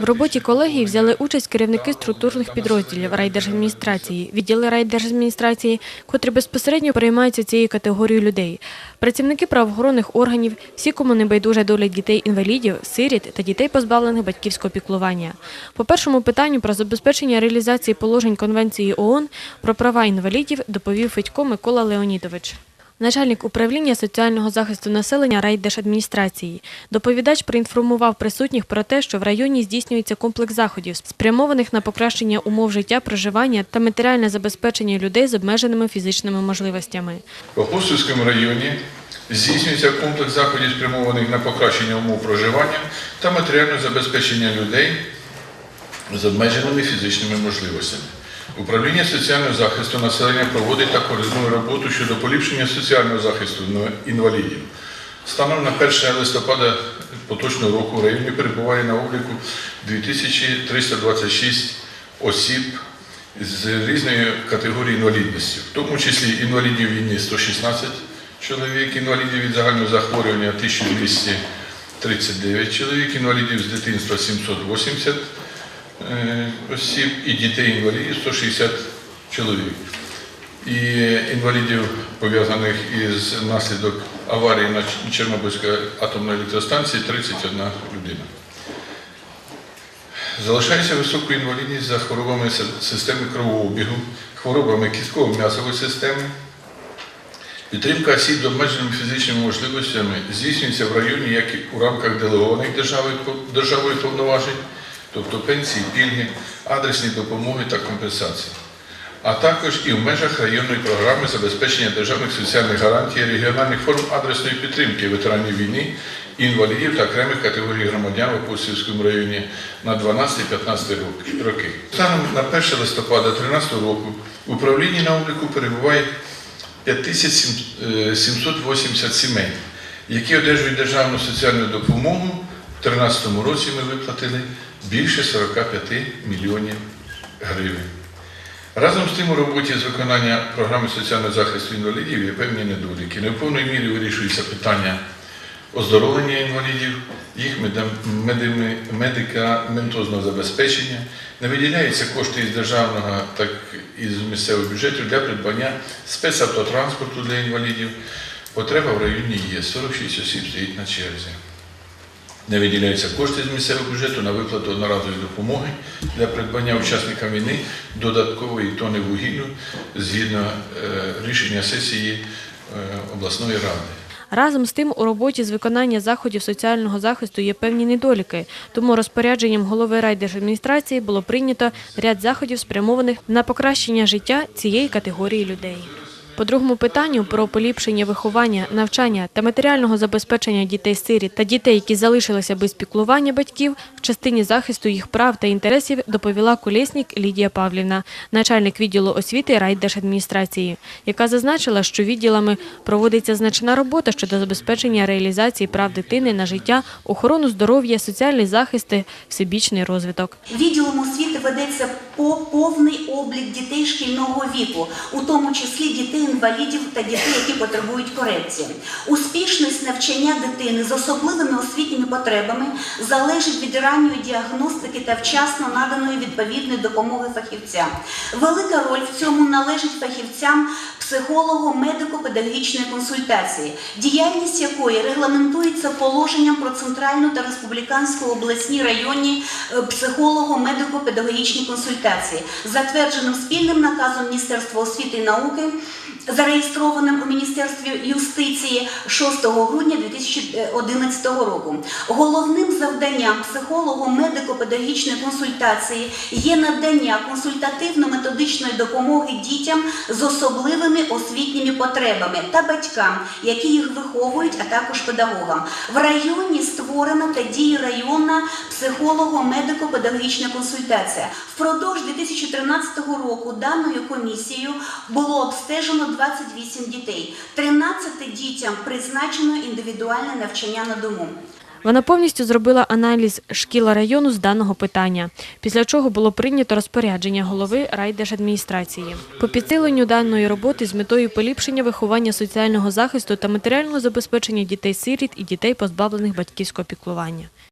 В роботі колегії взяли участь керівники структурних підрозділів райдержадміністрації, відділи райдержадміністрації, котрі безпосередньо переймаються цією категорією людей, працівники правоохоронних органів, всі, кому не байдужа доля дітей-інвалідів, сиріт та дітей, позбавлених батьківського піклування. По першому питанню про забезпечення реалізації положень Конвенції ООН про права інвалідів доповів Федько Микола Леонідович. Начальник управління соціального захисту населення райдержадміністрації. Доповідач проінформував присутніх про те, що в районі здійснюється комплекс заходів, спрямованих на покращення умов життя, проживання та матеріальне забезпечення людей з обмеженими фізичними можливостями. В Апостольському районі здійснюється комплекс заходів, спрямованих на покращення умов проживання та матеріальне забезпечення людей з обмеженими фізичними можливостями. Управління соціального захисту населення проводить та координує роботу щодо поліпшення соціального захисту інвалідів. Станом на 1 листопада поточного року в районі перебуває на обліку 2326 осіб з різної категорії інвалідності, в тому числі інвалідів війни 116 чоловік, інвалідів від загального захворювання 1239 чоловік, інвалідів з дитинства 780 е, осіб і дітей-інвалідів 160 чоловік. І інвалідів, пов'язаних із наслідок аварії на Чорнобильській атомній електростанції 31 людина. Залишається висока інвалідність за хворобами системи кровообігу, хворобами кістково-м'язової системи. Підтримка осіб з обмеженими фізичними можливостями здійснюється в районі як і у рамках делегованих державою повноважень, тобто пенсії, пільги, адресні допомоги та компенсації, а також і в межах районної програми забезпечення державних соціальних гарантій, регіональних форм адресної підтримки ветеранів війни, інвалідів та окремих категорій громадян в Апостольському районі на 12-15 роки. Станом на 1 листопада 2013 року в управлінні на обліку перебуває 5780 сімей, які одержують державну соціальну допомогу. У 2013 році ми виплатили більше 45 мільйонів гривень. Разом з тим у роботі з виконання програми соціального захисту інвалідів є певні недоліки. Не в повній мірі вирішується питання оздоровлення інвалідів, їх медикаментозного забезпечення, не виділяються кошти із державного, так і з місцевого бюджету для придбання спецавтотранспорту для інвалідів. Потреба в районі є, 46 осіб стоїть на черзі. Не виділяються кошти з місцевого бюджету на виплату одноразової допомоги для придбання учасникам війни додаткової тони вугіллю згідно е, рішення сесії е, обласної ради. Разом з тим, у роботі з виконання заходів соціального захисту є певні недоліки, тому розпорядженням голови райдержадміністрації було прийнято ряд заходів, спрямованих на покращення життя цієї категорії людей. По другому питанню про поліпшення виховання, навчання та матеріального забезпечення дітей-сиріт та дітей, які залишилися без піклування батьків, в частині захисту їх прав та інтересів доповіла колєснік Лідія Павлівна, начальник відділу освіти райдержадміністрації, яка зазначила, що відділами проводиться значна робота щодо забезпечення реалізації прав дитини на життя, охорону здоров'я, соціальний захист, та всебічний розвиток. Відділом освіти ведеться по повний облік дітей шкільного віку, у тому числі дітей-інвалідів та дітей, які потребують корекції. Успішність навчання дитини з особливими освітніми потребами залежить від ранньої діагностики та вчасно наданої відповідної допомоги фахівцям. Велика роль в цьому належить фахівцям психолого-медико-педагогічної консультації, діяльність якої регламентується положенням про центральну та республіканську обласні районні е, психолого-медико-педагогічні консультації, затвердженим спільним наказом Міністерства освіти і науки, зареєстрованим у Міністерстві юстиції 6 грудня 2011 року. Головним завданням психолого-медико-педагогічної консультації є надання консультативно-методичної допомоги дітям з особливими освітніми потребами та батькам, які їх виховують, а також педагогам. В районі створена та діє районна психолого-медико-педагогічна консультація. Впродовж 2013 року даною комісією було обстежено 28 дітей. 13 дітям призначено індивідуальне навчання на дому. Вона повністю зробила аналіз шкіл району з даного питання, після чого було прийнято розпорядження голови райдержадміністрації. По підсиленню даної роботи з метою поліпшення виховання соціального захисту та матеріального забезпечення дітей-сиріт і дітей, позбавлених батьківського піклування.